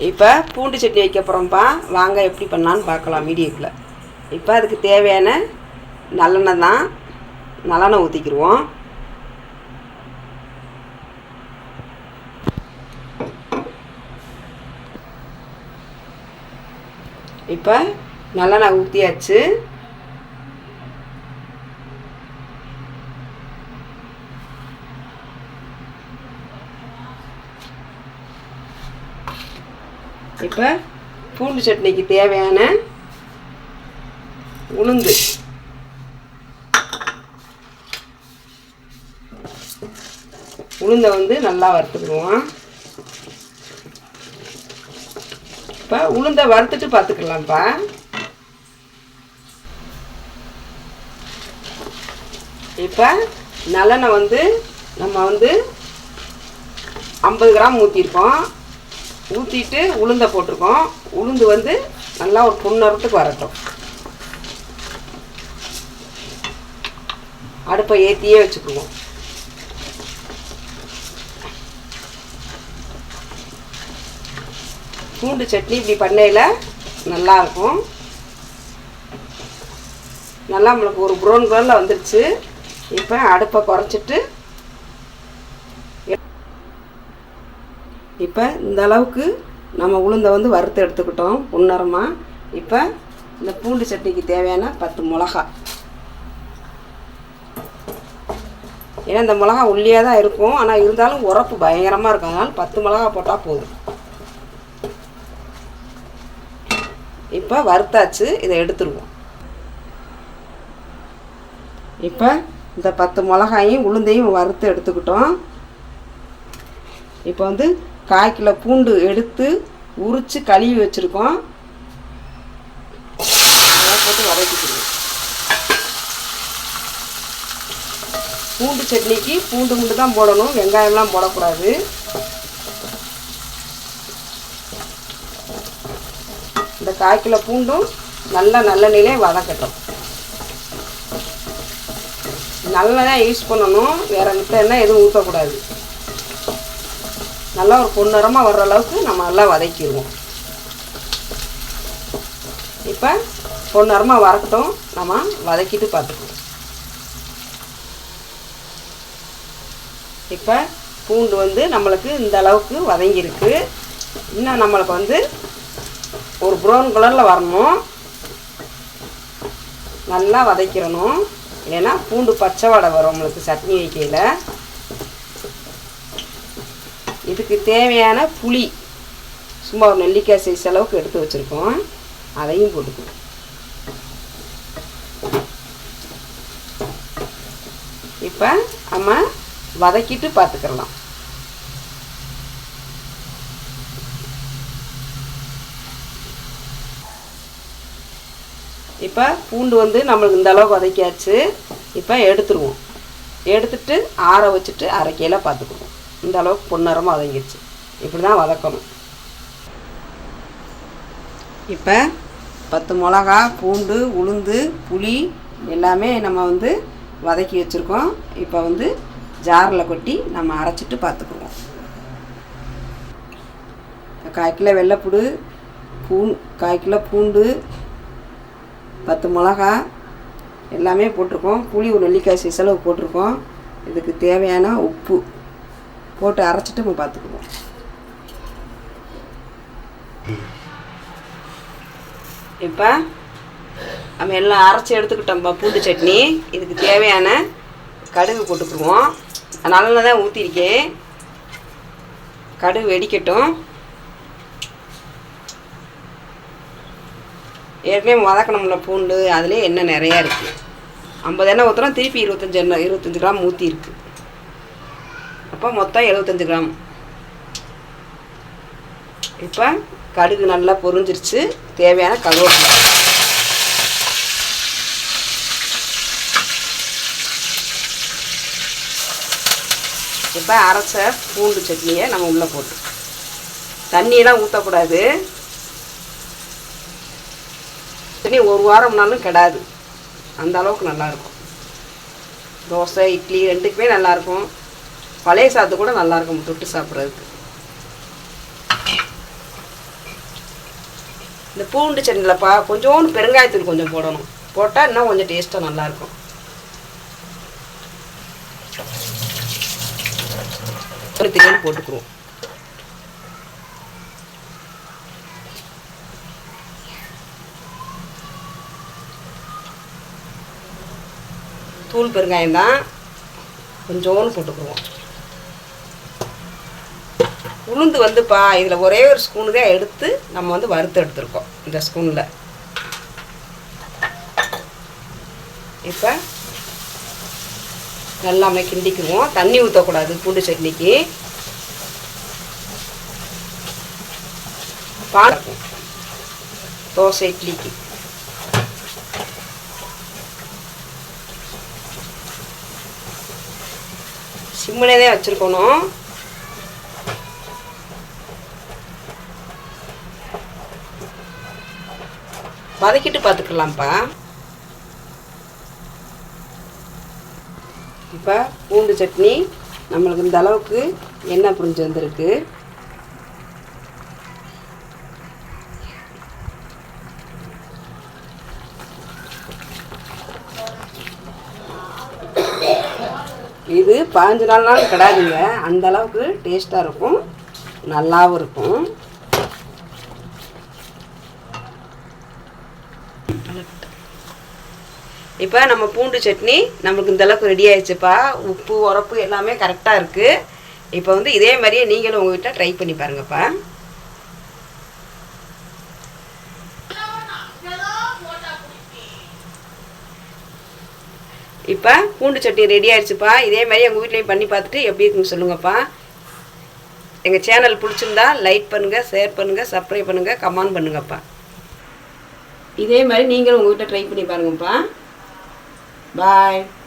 இப்போ பூண்டு சட்னி வைக்க போகிறோம்ப்பா வாங்க எப்படி பண்ணான்னு பார்க்கலாம் மீடியத்தில் இப்போ அதுக்கு தேவையான நல்லெண்ணெய் தான். நல்லெண்ணெய் ஊற்றிக்கிடுவோம் இப்போ நல்லெண்ணெய் ஊற்றியாச்சு இப்போ பூண்டு சட்னிக்கு தேவையான உளுந்து. உளுந்தை வந்து நல்லா வறுத்துக்கிடுவோம். இப்போ உளுந்தை வறுத்துட்டு பார்த்துக்கலாம்ப்பா இப்போ நல்லெண்ணெய் வந்து நம்ம வந்து ஐம்பது கிராம் ஊற்றிருக்கோம் ஊற்றிட்டு உளுந்தை போட்டிருக்கோம். உளுந்து வந்து நல்லா ஒரு புண்ணறத்துக்கு வரட்டும். அடுப்பை ஏற்றியே வச்சுக்குவோம். பூண்டு சட்னி இப்படி பண்ணையில் நல்லாயிருக்கும் நல்லா நம்மளுக்கு ஒரு ப்ரௌன் கலரில் வந்துடுச்சு இப்போ அடுப்பை குறைச்சிட்டு இப்போ இந்த அளவுக்கு நம்ம உளுந்தை வந்து வறுத்து எடுத்துக்கிட்டோம் உன்னரமாக இப்போ இந்த பூண்டு சட்னிக்கு தேவையான பத்து மிளகா. ஏன்னா இந்த மிளகா உள்ளியாக தான் இருக்கும். ஆனால் இருந்தாலும் உரப்பு பயங்கரமாக இருக்கும். அதனால் பத்து மிளகா போட்டால் போதும். இப்போ வறுத்தாச்சு இதை எடுத்துருவோம். இப்போ இந்த பத்து மிளகாயும் உளுந்தையும் வறுத்து எடுத்துக்கிட்டோம். இப்போ வந்து கால் கிலோ பூண்டு எடுத்து உரித்து கழுவி வச்சுருக்கோம். அதை போட்டு வதக்கிக்கிறோம் பூண்டு சட்னிக்கு பூண்டு முண்டு தான் போடணும். வெங்காயம்லாம் போடக்கூடாது. இந்த கால் கிலோ பூண்டும் நல்லா நல்லெண்ணெயிலே வதக்கட்டும். நல்லதாக யூஸ் பண்ணணும். வேறு மித்த எண்ணெய் எதுவும் ஊற்றக்கூடாது நல்லா ஒரு பொன்னிறமாக வர்ற அளவுக்கு நம்ம நல்லா வதக்கிடுவோம். இப்போ பொன்னிறமாக வரக்கட்டும். நம்ம வதக்கிட்டு பார்த்துக்குவோம். இப்போ பூண்டு வந்து நம்மளுக்கு இந்த அளவுக்கு வதங்கியிருக்கு. இன்னும் நம்மளுக்கு வந்து ஒரு ப்ரௌன் கலரில் வரணும். நல்லா வதக்கிடணும். இல்லைன்னா பூண்டு பச்சை வடை வரும் நம்மளுக்கு சட்னி வைக்கையில். இதுக்கு தேவையான புளி சும்மா ஒரு நெல்லிக்காய் சைஸ் அளவுக்கு எடுத்து வச்சுருக்கோம். அதையும் போட்டுக்கணும். இப்போ நம்ம வதக்கிட்டு பார்த்துக்கலாம். இப்போ பூண்டு வந்து நம்மளுக்கு இந்த அளவுக்கு வதக்கியாச்சு. இப்போ எடுத்துருவோம். எடுத்துட்டு ஆற வச்சுட்டு அரைக்கையில் பார்த்துக்குவோம் இந்த அளவுக்கு பொன்னரமாக வதங்கிடுச்சு. இப்படி தான் வதக்கணும். இப்போ பத்து மிளகா பூண்டு உளுந்து புளி எல்லாமே நம்ம வந்து வதக்கி வச்சுருக்கோம். இப்போ வந்து ஜாரில் கொட்டி நம்ம அரைச்சிட்டு பார்த்துக்குவோம். கால் கிலோ வெள்ளைப்புடு பூ கால் கிலோ பூண்டு பத்து மிளகா எல்லாமே போட்டிருக்கோம். புளி ஒரு நெல்லிக்காய் சைஸ் போட்டிருக்கோம். இதுக்கு தேவையான உப்பு. போட்டு அரைச்சிட்டு நம்ம பார்த்துக்குவோம். இப்போ நம்ம எல்லாம் அரைச்சி எடுத்துக்கிட்டோம்ப்பா பூண்டு சட்னி. இதுக்கு தேவையான கடுகு போட்டுக்குருவோம் நல்லா தான் ஊற்றிருக்கேன் கடுகு வெடிக்கட்டும். ஏற்கனவே வதக்கணும்ல பூண்டு அதுலேயே எண்ணெய் நிறையா இருக்குது ஐம்பது எண்ணெய் ஊற்றுறோம் திருப்பி இருபத்தஞ்சி எண்ணெய் இருபத்தஞ்சி கிராம் ஊற்றி இருக்குது அப்போ மொத்தம் எழுபத்தஞ்சு கிராம். இப்போ கடுகு நல்லா பொரிஞ்சிருச்சு. தேவையான கருவேப்பிலை. இப்போ அரைச்ச பூண்டு சட்னியை நம்ம உள்ளே போட்டு. தண்ணியெல்லாம் ஊற்றக்கூடாது சட்னி ஒரு வாரம்னாலும் கெடாது. அந்த அளவுக்கு நல்லாயிருக்கும் தோசை இட்லி ரெண்டுக்குமே நல்லாயிருக்கும் பழைய சாதத்து கூட நல்லாயிருக்கும் தொட்டு சாப்பிட்றதுக்கு. இந்த பூண்டு சட்னிலப்பா கொஞ்சோண்டு பெருங்காயத்தூள் கொஞ்சம் போடணும். போட்டால் இன்னும் கொஞ்சம் டேஸ்ட்டாக நல்லாயிருக்கும் ஒரு தெரியும் போட்டுக்குருவோம். தூள் பெருங்காயம் தான் கொஞ்சோண்டு போட்டுக்குருவோம். உளுந்து வந்துப்பா இதில் ஒரே ஒரு ஸ்பூனு தான் எடுத்து நம்ம வந்து வறுத்து எடுத்துருக்கோம் இந்த ஸ்பூனில் இப்போ நல்லாமே கிண்டிக்குவோம். தண்ணி ஊற்றக்கூடாது பூண்டு சட்னிக்கு. பார்க்கும் தோசை இட்லிக்கு. சிம்மிலே தான் வச்சுருக்கணும். வதக்கிட்டு பார்த்துக்கலாம்ப்பா. இப்போ பூண்டு சட்னி நம்மளுக்கு இந்த அளவுக்கு எண்ணெய் புரிஞ்சு வந்திருக்கு. இது பாஞ்சு நாள் நாள் கிடாதுங்க. அந்த அளவுக்கு டேஸ்ட்டாக இருக்கும். நல்லாவும் இருக்கும். இப்போ நம்ம பூண்டு சட்னி நம்மளுக்கு இந்தளவுக்கு ரெடி ஆயிடுச்சுப்பா. உப்பு உரப்பு எல்லாமே கரெக்டாக இருக்குது இப்போ வந்து இதே மாதிரியே நீங்களும் உங்கள் வீட்டில் ட்ரை பண்ணி பாருங்கப்பா. இப்போ பூண்டு சட்னி ரெடி ஆயிடுச்சுப்பா. இதே மாதிரி எங்கள் வீட்லேயும் பண்ணி பார்த்துட்டு எப்படி இருக்குன்னு சொல்லுங்கப்பா. எங்கள் சேனல் பிடிச்சிருந்தா லைக் பண்ணுங்கள் ஷேர் பண்ணுங்கள் சப்ஸ்கிரைப் பண்ணுங்கள் கமெண்ட் பண்ணுங்கப்பா. இதே மாதிரி நீங்களும் உங்கள் வீட்டில் ட்ரை பண்ணி பாருங்கப்பா. Bye.